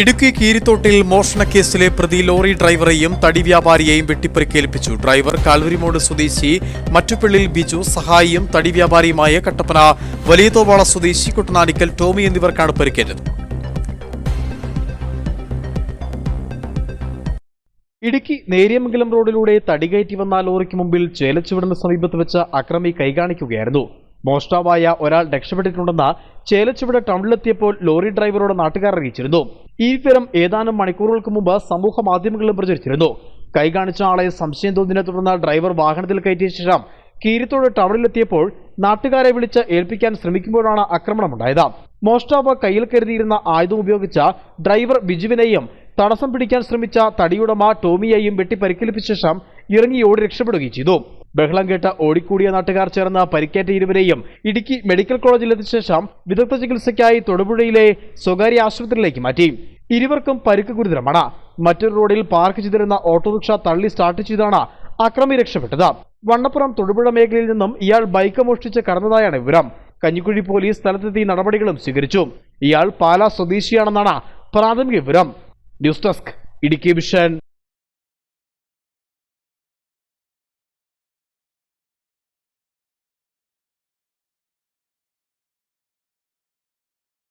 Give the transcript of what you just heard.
ഇടുക്കി കീരിത്തോട്ടിൽ മോഷണക്കേസിലെ പ്രതി ലോറി ഡ്രൈവറെയും തടി വ്യാപാരിയെയും വെട്ടിപ്പരിക്കേൽപ്പിച്ചു. ഡ്രൈവർ കാൽവരിമോട് സ്വദേശി മറ്റുപള്ളിൽ ബിജു സഹായിയും തടി വ്യാപാരിയുമായ കട്ടപ്പന വലിയതോവാള സ്വദേശി കുട്ടനാടിക്കൽ ടോമി എന്നിവർക്കാണ് പരിക്കേറ്റത്. ഇടുക്കി നേരിയമംഗലം റോഡിലൂടെ തടികയറ്റി വന്ന ലോറിക്ക് മുമ്പിൽ ചേലച്ചുവടിന് സമീപത്ത് വെച്ച അക്രമി കൈകാണിക്കുകയായിരുന്നു. മോഷ്ടാവായ ഒരാൾ രക്ഷപ്പെട്ടിട്ടുണ്ടെന്ന് ചേലച്ചുവട് ടൗണിലെത്തിയപ്പോൾ ലോറി ഡ്രൈവറോട് നാട്ടുകാർ അറിയിച്ചിരുന്നു. ഈ വിവരം ഏതാനും മണിക്കൂറുകൾക്ക് മുമ്പ് സമൂഹ മാധ്യമങ്ങളിലും പ്രചരിച്ചിരുന്നു. കൈകാണിച്ച ആളെ സംശയം തോന്നിനെ തുടർന്ന് ഡ്രൈവർ വാഹനത്തിൽ കയറ്റിയ ശേഷം കീരിത്തോട് ടൗണിലെത്തിയപ്പോൾ നാട്ടുകാരെ വിളിച്ച് ഏൽപ്പിക്കാൻ ശ്രമിക്കുമ്പോഴാണ് ആക്രമണമുണ്ടായത്. മോഷ്ടാവ് കയ്യിൽ കരുതിയിരുന്ന ആയുധം ഉപയോഗിച്ച ഡ്രൈവർ ബിജുവിനെയും തടസ്സം പിടിക്കാൻ ശ്രമിച്ച തടിയുടമ ടോമിയെയും വെട്ടി പരിക്കേൽപ്പിച്ച ശേഷം ഇറങ്ങി ഓടി രക്ഷപ്പെടുകയും ചെയ്തു. ബഹളം കേട്ട ഓടിക്കൂടിയ നാട്ടുകാർ ചേർന്ന പരിക്കേറ്റ ഇരുവരെയും ഇടുക്കി മെഡിക്കൽ കോളേജിൽ എത്തിച്ച ശേഷം വിദഗ്ധ ചികിത്സയ്ക്കായി തൊടുപുഴയിലെ സ്വകാര്യ ആശുപത്രിയിലേക്ക് മാറ്റി. ഇരുവർക്കും പരിക്ക് ഗുരുതരമാണ്. മറ്റൊരു റോഡിൽ പാർക്ക് ചെയ്തിരുന്ന ഓട്ടോറിക്ഷ തള്ളി സ്റ്റാർട്ട് ചെയ്താണ് അക്രമി രക്ഷപ്പെട്ടത്. വണ്ണപ്പുറം തൊടുപുഴ മേഖലയിൽ നിന്നും ഇയാൾ ബൈക്ക് മോഷ്ടിച്ച് കടന്നതായാണ് വിവരം. കഞ്ഞിക്കുഴി പോലീസ് സ്ഥലത്തെത്തി നടപടികളും സ്വീകരിച്ചു. ഇയാൾ പാലാ സ്വദേശിയാണെന്നാണ് പ്രാഥമിക വിവരം. News desk Idukki vision.